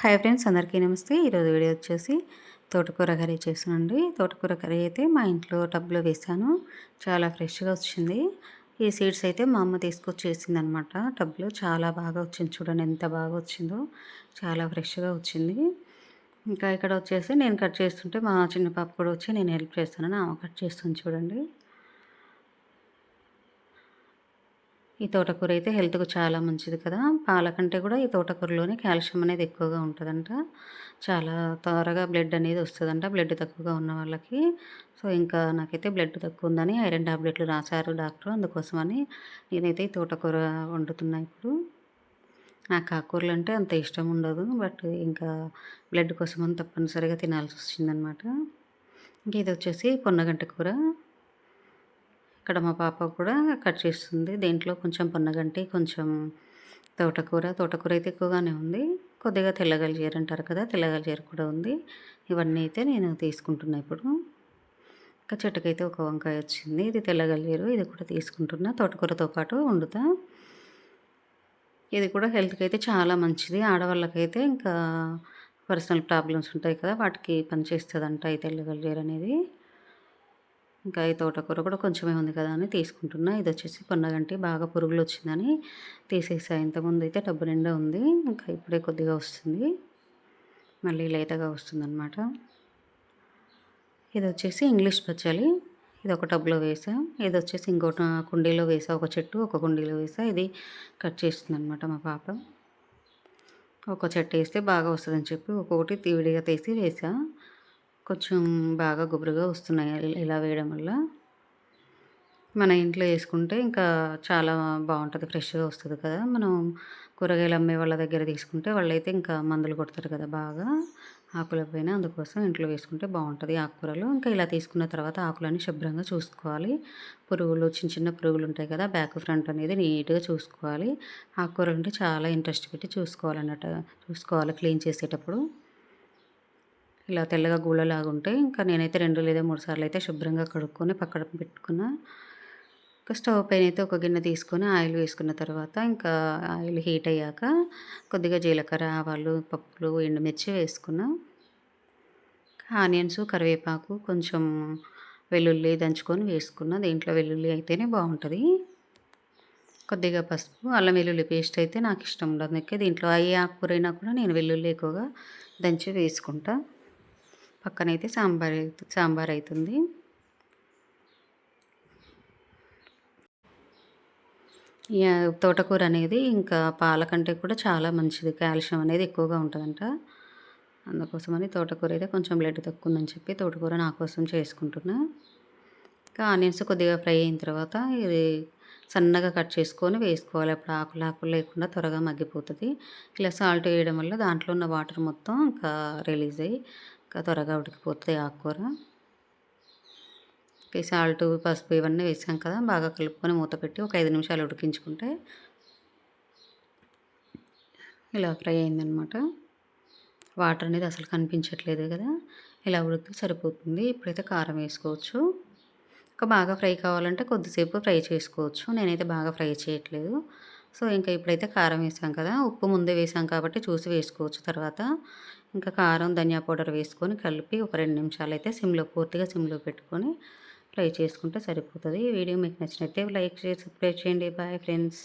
Hi friends అందరికీ నమస్తే. ఈరోజు వీడియో వచ్చేసి తోటకూర కర్రీ చేసానండి తోటకూర కర్రీ అయితే మా ఇంట్లో టబ్లో వేసాను. చాలా ఫ్రెష్గా వచ్చింది. ఈ సీడ్స్ అయితే మా అమ్మ తీసుకొచ్చి వేసింది అనమాట టబ్లో చాలా బాగా వచ్చింది చూడండి ఎంత బాగా వచ్చిందో. చాలా ఫ్రెష్గా వచ్చింది. ఇంకా ఇక్కడ వచ్చేసి నేను కట్ చేస్తుంటే మా చిన్న పాప కూడా వచ్చి నేను హెల్ప్ చేస్తానని ఆమె కట్ చేస్తుంది చూడండి. ఈ తోటకూర అయితే హెల్త్కు చాలా మంచిది కదా. పాల కంటే కూడా ఈ తోటకూరలోనే కాల్షియం అనేది ఎక్కువగా ఉంటుందంట. చాలా త్వరగా బ్లడ్ అనేది వస్తుందంట బ్లడ్ తక్కువగా ఉన్న వాళ్ళకి. సో ఇంకా నాకైతే బ్లడ్ తక్కువ ఉందని ఐరన్ టాబ్లెట్లు రాశారు డాక్టర్ అందుకోసమని నేనైతే ఈ తోటకూర వండుతున్నా ఇప్పుడు. నాకు ఆకుకూరలు అంటే అంత ఇష్టం ఉండదు బట్ ఇంకా బ్లడ్ కోసం అని తప్పనిసరిగా తినాల్సి వచ్చిందనమాట. ఇంక ఇది వచ్చేసి పొన్నగంట కూర. ఇక్కడ మా పాప కూడా కట్ చేస్తుంది. దీంట్లో కొంచెం పొన్నగంటి కొంచెం తోటకూర. తోటకూర అయితే ఎక్కువగానే ఉంది. కొద్దిగా తెల్లగలిజీర అంటారు కదా తెల్లగలిజీర కూడా ఉంది. ఇవన్నీ అయితే నేను తీసుకుంటున్నా ఇప్పుడు. ఇంకా చెట్టుకైతే ఒక వంకాయ వచ్చింది. ఇది తెల్లగలిజీరు ఇది కూడా తీసుకుంటున్నా. తోటకూరతో పాటు వండుతా. ఇది కూడా హెల్త్కి అయితే చాలా మంచిది. ఆడవాళ్ళకైతే ఇంకా పర్సనల్ ప్రాబ్లమ్స్ ఉంటాయి కదా వాటికి పనిచేస్తుందంట ఈ తెల్లగలిజీర అనేది. ఇంకా ఈ తోటకూర కూడా కొంచెమే ఉంది కదా అని తీసుకుంటున్నా. ఇది వచ్చేసి పొన్నగంటి బాగా పురుగులు వచ్చిందని తీసేసా. ఇంతకుముందు అయితే డబ్బు నిండా ఉంది. ఇంకా ఇప్పుడే కొద్దిగా వస్తుంది. మళ్ళీ లేతగా వస్తుందన్నమాట. ఇది వచ్చేసి ఇంగ్లీష్ పచ్చలి ఇది ఒక టబ్లో వేసా. ఇది వచ్చేసి ఇంకో కుండీలో వేసా. ఒక చెట్టు ఒక కుండీలో వేసా. ఇది కట్ చేస్తుంది అనమాట మా పాప. ఒక చెట్టు వేస్తే బాగా వస్తుందని చెప్పి ఒక్కొక్కటి తీవిడిగా తీసి వేసా. కొంచెం బాగా గుబురుగా వస్తున్నాయి. ఇలా వేయడం వల్ల మన ఇంట్లో వేసుకుంటే ఇంకా చాలా బాగుంటుంది ఫ్రెష్గా వస్తుంది కదా. మనం కూరగాయలు అమ్మే వాళ్ళ దగ్గర తీసుకుంటే వాళ్ళైతే ఇంకా మందులు కొడతారు కదా బాగా. ఆకుల పైన అందుకోసం ఇంట్లో వేసుకుంటే బాగుంటుంది ఆకుకూరలు. ఇంకా ఇలా తీసుకున్న తర్వాత ఆకులని శుభ్రంగా చూసుకోవాలి. పురుగులు చిన్న చిన్న పురుగులు ఉంటాయి కదా బ్యాక్ ఫ్రంట్ అనేది నీట్గా చూసుకోవాలి. ఆకుకూరలు అంటే చాలా ఇంట్రెస్ట్ పెట్టి చూసుకోవాలన్నట్టు చూసుకోవాలి క్లీన్ చేసేటప్పుడు. ఇలా తెల్లగా గూళ్ళలాగా ఉంటాయి ఇంకా నేనైతే రెండు లేదా మూడు సార్లు అయితే శుభ్రంగా కడుక్కొని పక్కన పెట్టుకున్న. ఇంకా స్టవ్ పైన అయితే ఒక గిన్నె తీసుకొని ఆయిల్ వేసుకున్న తర్వాత ఇంకా ఆయిల్ హీట్ అయ్యాక కొద్దిగా జీలకర్ర ఆవాలు పప్పులు ఎండుమిర్చి వేసుకున్నా. ఆనియన్స్ కరివేపాకు కొంచెం వెల్లుల్లి దంచుకొని వేసుకున్న. దీంట్లో వెల్లుల్లి అయితేనే బాగుంటుంది. కొద్దిగా పసుపు అల్లం వెల్లుల్లి పేస్ట్ అయితే నాకు ఇష్టం ఉండదు. అందుకే దీంట్లో అయ్యే ఆకుకూరైనా కూడా నేను వెల్లుల్లి ఎక్కువగా దంచి వేసుకుంటాను పక్కనైతే సాంబార్ సాంబార్ అవుతుంది తోటకూర అనేది ఇంకా పాల కంటే కూడా చాలా మంచిది. కాల్షియం అనేది ఎక్కువగా ఉంటుందంట. అందుకోసమని తోటకూర అయితే కొంచెం బ్లడ్ తక్కువ ఉందని చెప్పి తోటకూర నా కోసం చేసుకుంటున్నా. ఇంకా ఆనియన్స్ కొద్దిగా ఫ్రై అయిన తర్వాత ఇది సన్నగా కట్ చేసుకొని వేసుకోవాలి. అప్పుడు ఆకులు ఆకులు లేకుండా త్వరగా మగ్గిపోతుంది. ఇలా సాల్ట్ వేయడం వల్ల దాంట్లో ఉన్న వాటర్ మొత్తం ఇంకా రిలీజ్ అయ్యి త్వరగా ఉడికిపోతుంది ఆకుకూర. సాల్ట్ పసుపు ఇవన్నీ వేసాం కదా బాగా కలుపుకొని మూత పెట్టి ఒక ఐదు నిమిషాలు ఉడికించుకుంటే ఇలా ఫ్రై అయిందనమాట వాటర్ అనేది అసలు కనిపించట్లేదు కదా ఇలా ఉడికితే సరిపోతుంది. ఇప్పుడైతే కారం వేసుకోవచ్చు. ఇంకా బాగా ఫ్రై కావాలంటే కొద్దిసేపు ఫ్రై చేసుకోవచ్చు. నేనైతే బాగా ఫ్రై చేయట్లేదు. సో ఇంకా ఇప్పుడైతే కారం వేసాం కదా ఉప్పు ముందే వేసాం కాబట్టి చూసి వేసుకోవచ్చు తర్వాత. ఇంకా కారం ధనియా పౌడర్ వేసుకొని కలిపి ఒక రెండు నిమిషాలు అయితే సిమ్లో పూర్తిగా సిమ్లో పెట్టుకొని ఫ్రై చేసుకుంటే సరిపోతుంది. ఈ వీడియో మీకు నచ్చినట్టే లైక్ చేసి సబ్స్క్రైబ్ చేయండి. Bye friends.